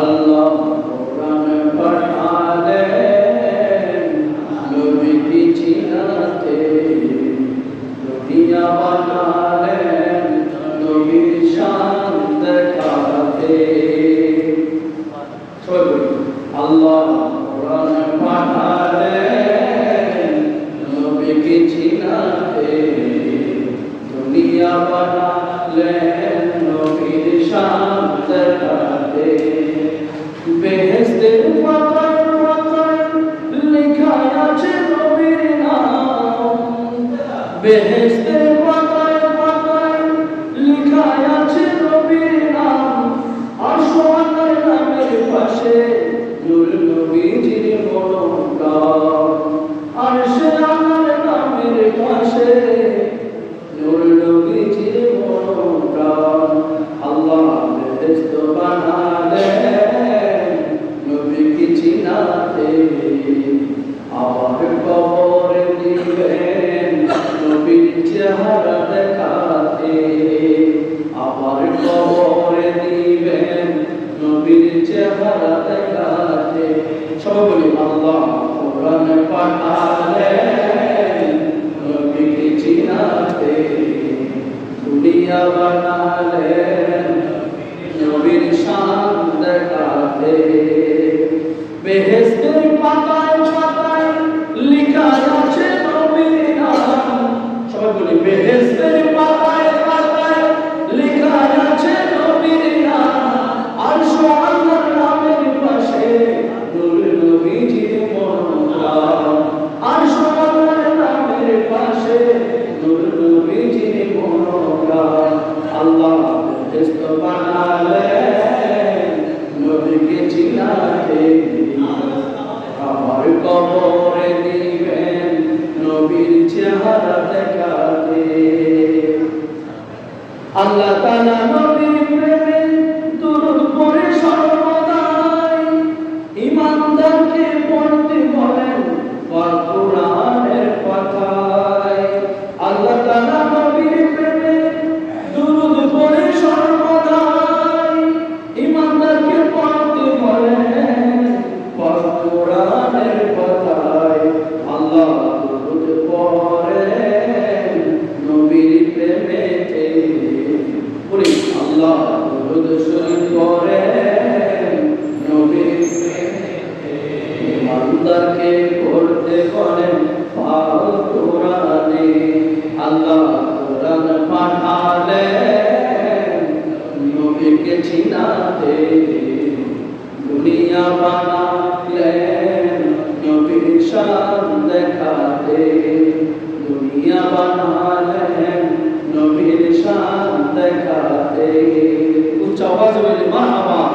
আল্লাহ কোরআন পাঠালেন নবীকে চিনাতে। দুনিয়া বেহেশতের পাতায় পাতায় লেখা আছে নবীর নাম। আসওয়ানের নামের পাশে নূর নবীজির মনোকাম আর সে আমার নামের পাশে নূর নবীজির মনোকাম আল্লাহ বেহেশত বানালেন, নবীকে চিনাতে। আবার কবরে চেহারা দেখাতে আবার কবরে দিবেন। নবীর চেহারা দেখাতে সবাই বলি আল্লাহ কোরআন পাঠালেন। নবীকে চিনাতে দুনিয়া বানালেন। নবীর শান দেখাতে বেহেশতের আল্লাহ নবীকে চিনাতে আমার কবরে দিবেন নবীর চেহারা প্রেমেতে বলি আল্লাহ দুরূদ শরীফ পড়েন নবীর প্রেমেতে ইমানদারকে পড়তে বলেন পাক কোরআনে দুনিয়া বানালেন নবীর দুনিয়া বানালেন শান দেখাতে উচ্চ আওয়াজ বলে মারহাবা